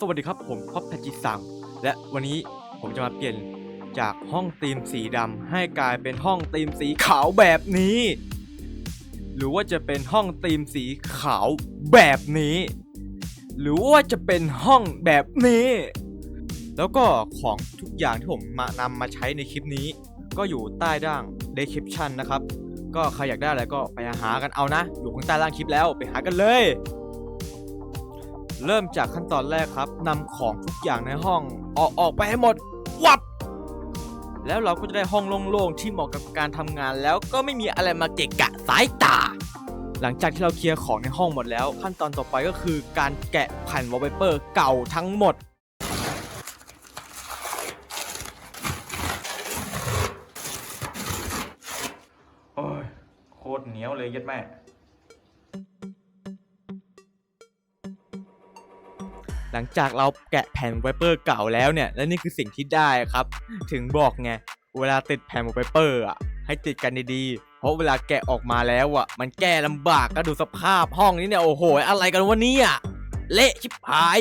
สวัสดีครับผมพ็อปทาจิซัง และวันนี้ผมจะมาเปลี่ยนจากห้องธีมสีดำให้กลายเป็นห้องธีมสีขาวแบบนี้ หรือว่าจะเป็นห้องธีมสีขาวแบบนี้ หรือว่าจะเป็นห้องแบบนี้ แล้วก็ของทุกอย่างที่ผมมานำมาใช้ในคลิปนี้ ก็อยู่ใต้ด้าน description นะครับ ก็ใครอยากได้อะไรก็ไปหากันเอานะ อยู่ข้างใต้ล่างคลิปแล้วไปหากันเลย เริ่มจากขั้นตอนแรกครับนำของทุกอย่างในห้องออกออกไปให้หมดวับแล้วเราก็จะได้ห้องโล่งๆที่เหมาะกับการทำงาน แล้วก็ไม่มีอะไรมาเกะกะสายตา หลังจากที่เราเคลียร์ของในห้องหมดแล้ว ขั้นตอนต่อไปก็คือการแกะแผ่นวอลเปเปอร์เก่าทั้งหมดโอ้ยโคตรเหนียวเลยยัดแม่ หลังจากเราแกะแผ่นไวเปอร์เก่าแล้วเนี่ย และนี่คือสิ่งที่ได้ครับ ถึงบอกไง เวลาติดแผ่นไวเปอร์อะ ให้ติดกันดีๆ เพราะเวลาแกะออกมาแล้วอะ มันแก้ลำบากก็ดูสภาพห้องนี้เนี่ย โอ้โห อะไรกันวะเนี่ย เละชิบหาย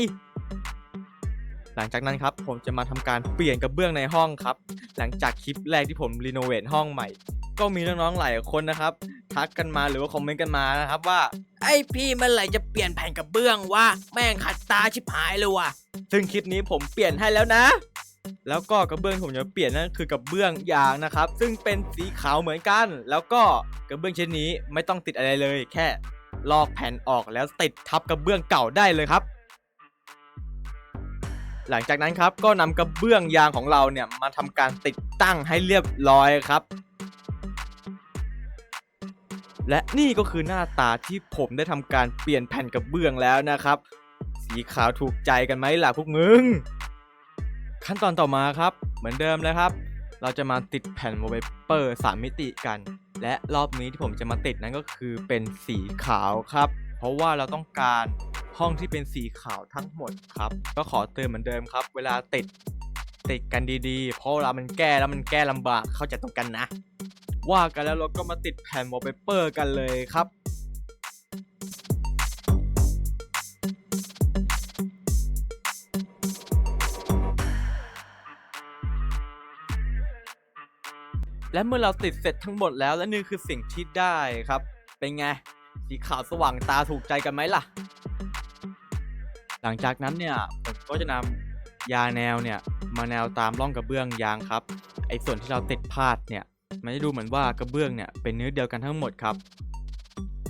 หลังจากนั้นครับ ผมจะมาทำการเปลี่ยนกระเบื้องในห้องครับ หลังจากคลิปแรกที่ผมรีโนเวทห้องใหม่ ก็มีน้องๆหลายคนนะครับ ทักกันมาหรือว่าคอมเมนต์กันมานะครับว่า ไอพี่เมื่อไหร่จะเปลี่ยนแผ่นกระเบื้องวะแม่งขัดตาชิบหายเลยว่ะ ซึ่งคลิปนี้ผมเปลี่ยนให้แล้วนะ แล้วก็กระเบื้องที่ผมจะเปลี่ยนนั่นคือกระเบื้องยางนะครับ ซึ่งเป็นสีขาวเหมือนกัน แล้วก็กระเบื้องชนิดนี้ไม่ต้องติดอะไรเลย แค่ลอกแผ่นออกแล้วติดทับกระเบื้องเก่าได้เลยครับหลังจากนั้นครับก็นำกระเบื้องยางของเราเนี่ยมาทำการติดตั้งให้เรียบร้อยครับ และนี่ก็คือหน้าตาที่ผมได้ทำการเปลี่ยนแผ่นกระเบื้องแล้วนะครับ สีขาวถูกใจกันไหมล่ะพวกมึง ขั้นตอนต่อมาครับ เหมือนเดิมเลยครับ เราจะมาติดแผ่นวอลเปเปอร์สามมิติกัน และรอบนี้ที่ผมจะมาติดนั้นก็คือเป็นสีขาวครับ เพราะว่าเราต้องการห้องที่เป็นสีขาวทั้งหมดครับ ก็ขอเตือนเหมือนเดิมครับ เวลาติดติดกันดีๆ เพราะเวลามันแก้แล้วมันแก้ลำบากเข้าใจตรงกันนะ ว่ากันแล้วเราก็มาติดแผ่นวอลเปเปอร์กันเลยครับและเมื่อเราติดเสร็จทั้งหมดแล้วและนี่คือสิ่งที่ได้ครับ เป็นไง สีขาวสว่างตาถูกใจกันไหมล่ะ หลังจากนั้นเนี่ยผมก็จะนำยาแนวเนี่ย มาแนวตามร่องกระเบื้องยางครับ ไอ้ส่วนที่เราติดพลาดเนี่ย มันจะดูเหมือนว่ากระเบื้องเนี่ยเป็นเนื้อเดียวกันทั้งหมดครับ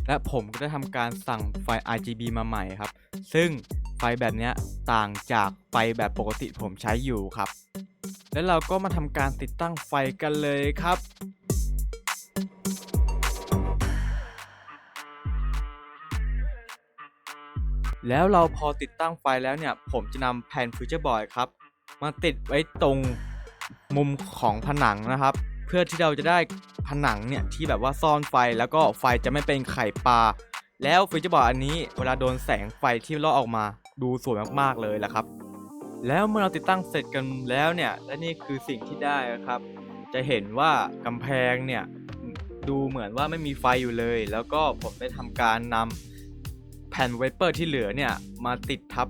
และผมก็ได้ทำการสั่งไฟ RGB มาใหม่ครับ ซึ่งไฟแบบเนี้ยต่างจากไฟแบบปกติผมใช้อยู่ครับ แล้วเราก็มาทำการติดตั้งไฟกันเลยครับแล้วเราพอติดตั้งไฟแล้วเนี่ย ผมจะนำแผ่นฟิวเจอร์บอร์ดครับ มาติดไว้ตรงมุมของผนังนะครับ เพื่อที่เราจะได้ผนังเนี่ยที่แบบว่าซ่อนไฟแล้วก็ไฟจะไม่เป็นไข่ปลา แล้วฟิวเจอร์บอร์ดอันนี้เวลาโดนแสงไฟที่ลอดออกมาดูสวยมากๆเลยแหละครับ แล้วเมื่อเราติดตั้งเสร็จกันแล้วเนี่ยและนี่คือสิ่งที่ได้นะครับ จะเห็นว่ากำแพงเนี่ยดูเหมือนว่าไม่มีไฟอยู่เลย แล้วก็ผมได้ทำการนำแผ่นไวเปอร์ที่เหลือเนี่ยมาติดทับ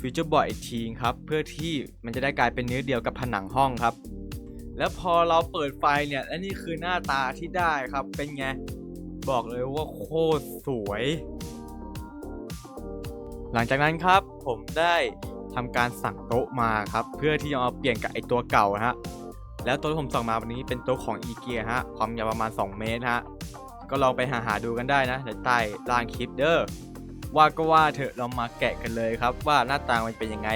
ฟิวเจอร์บอร์ดอีกทีครับ เพื่อที่มันจะได้กลายเป็นเนื้อเดียวกับผนังห้องครับ แล้วพอเราเปิดไฟเนี่ยและนี่คือหน้าตาที่ได้ครับเป็นไง บอกเลยว่าโคตรสวย หลังจากนั้นครับผมได้ทำการสั่งโต๊ะมาครับ เพื่อที่จะมาเปลี่ยนกับไอตัวเก่านะฮะแล้วโต๊ะที่ผมสั่งมาวันนี้เป็นโต๊ะของอีเกียฮะความยาวประมาณ 2 เมตรฮะก็ลองไปหาหาดูกันได้นะเดี๋ยวใต้ล่างคลิปเด้อว่าก็ว่าเถอะเรามาแกะกันเลยครับว่าหน้าตามันเป็นยังไง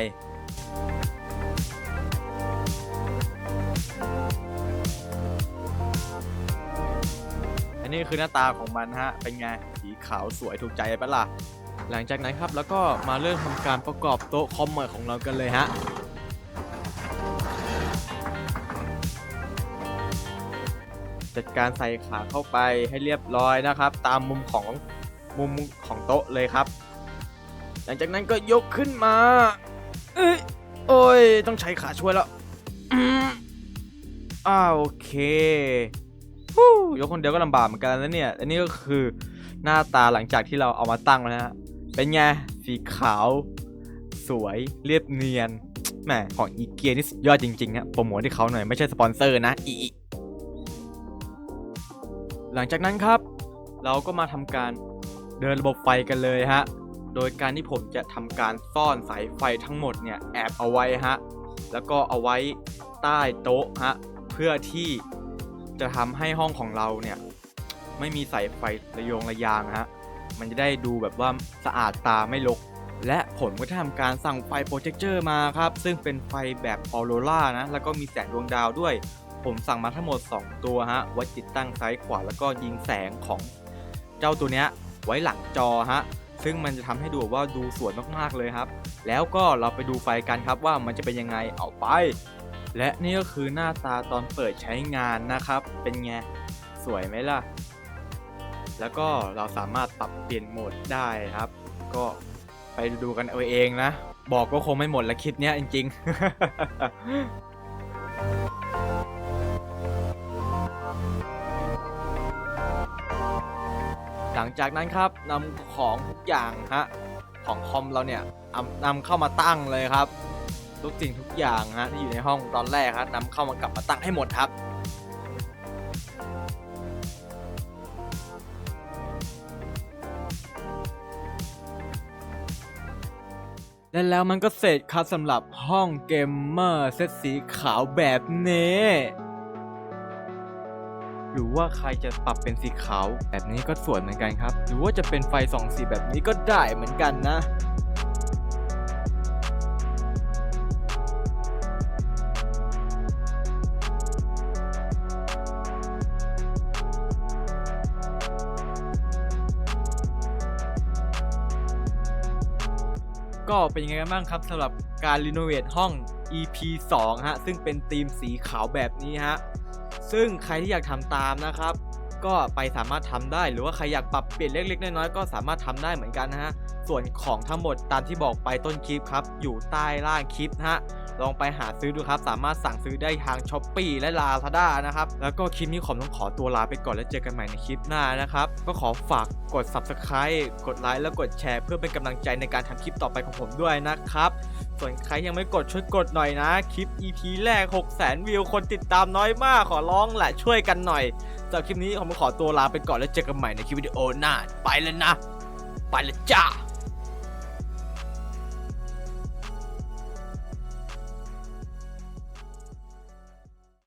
นนี้คือหน้าตาของมันฮะ เป็นไง สีขาวสวยถูกใจปะล่ะ หลังจากนั้นครับแล้วก็มาเริ่มทำการประกอบโต๊ะคอมใหม่ของเรากันเลยฮะจัดการใส่ขาเข้าไปให้เรียบร้อยนะครับ ตามมุมของมุมของโต๊ะเลยครับ หลังจากนั้นก็ยกขึ้นมา เอ้ยโอ้ย ต้องใช้ขาช่วยแล้วอืมอ่าโอเค ยกคนเดียวก็ลำบากเหมือนกันแล้วเนี่ย อันนี้ก็คือหน้าตาหลังจากที่เราเอามาตั้งแล้วนะฮะ เป็นไง สีขาว สวยเรียบเนียน แหมของอีเกียนี่สุดยอดจริงๆฮะโปรโมทให้เขาหน่อยไม่ใช่สปอนเซอร์นะ อีหลังจากนั้นครับ เราก็มาทำการเดินระบบไฟกันเลยฮะ โดยการที่ผมจะทำการซ่อนสายไฟทั้งหมดเนี่ยแอบเอาไว้ฮะ แล้วก็เอาไว้ใต้โต๊ะฮะ เพื่อที่ จะทำให้ห้องของเราเนี่ย ไม่มีสายไฟระยงระยางฮะมันจะได้ดูแบบว่าสะอาดตาไม่รกและผมก็ทำการสั่งไฟโปรเจคเจอร์มาครับ ซึ่งเป็นไฟแบบออโรรานะ แล้วก็มีแสงดวงดาวด้วย ผมสั่งมาทั้งหมด 2 ตัวฮะ ไว้ติดตั้งซ้ายขวาแล้วก็ยิงแสงของเจ้าตัวเนี้ย ไว้หลังจอฮะ ซึ่งมันจะทำให้ดูว่าดูสวยมากๆเลยครับ แล้วก็เราไปดูไฟกันครับว่ามันจะเป็นยังไง เอาไป และนี่ก็คือหน้าตาตอนเปิดใช้งานนะครับ เป็นไง สวยไหมล่ะ แล้วก็เราสามารถปรับเปลี่ยนโหมดได้ครับ ก็ไปดูกันเอาเองนะ บอกก็คงไม่หมดละคลิปเนี้ยจริง ๆหลังจากนั้นครับนำของทุกอย่างฮะของคอมเราเนี่ยนำนำเข้ามาตั้งเลยครับ ทุกสิ่งทุกอย่างฮะที่อยู่ในห้องตอนแรกครับนำเข้ามากลับมาตั้งให้หมดครับ และแล้วมันก็เสร็จครับสำหรับห้องเกมเมอร์เซตสีขาวแบบนี้ หรือว่าใครจะปรับเป็นสีขาวแบบนี้ก็สวยเหมือนกันครับ หรือว่าจะเป็นไฟสองสีแบบนี้ก็ได้เหมือนกันนะ ก็เป็นยังไงกันบ้างครับสำหรับการรีโนเวทห้อง EP 2 ฮะ ซึ่งเป็นธีมสีขาวแบบนี้ฮะ ซึ่งใครที่อยากทำตามนะครับ ก็ไปสามารถทำได้ หรือว่าใครอยากปรับเปลี่ยนเล็ก ๆ น้อยๆ ก็สามารถทำได้เหมือนกันนะฮะ ส่วนของทั้งหมดตามที่บอกไปต้นคลิปครับ อยู่ใต้ล่างคลิปนะฮะ ลองไปหาซื้อดูครับ สามารถสั่งซื้อได้ทาง s h อ p e e และ Lazada นะครับ แล้วก็คลิปนี้ผมต้องขอตัวลาไปก่อนแล้วเจอกันใหม่ในคลิปหน้านะครับ ก็ขอฝากกด Subscribe กดไลค์แล้วกดแชร์เพื่อเป็นกำลังใจในการทำคลิปต่อไปของผมด้วยนะครับ ส่วนใครยังไม่กดช่วยกดหน่อยนะ คลิป EP แรก 6 0 0 0 0 0 วิว คนติดตามน้อยมากขอร้องแหละช่วยกันหน่อยสำหรับคลิปนี้ผมขอตัวลาไปก่อนแล้วเจอกันใหม่ในคลิปวิดีโอหน้าไปแล้วนะ ไปแล้วจ้า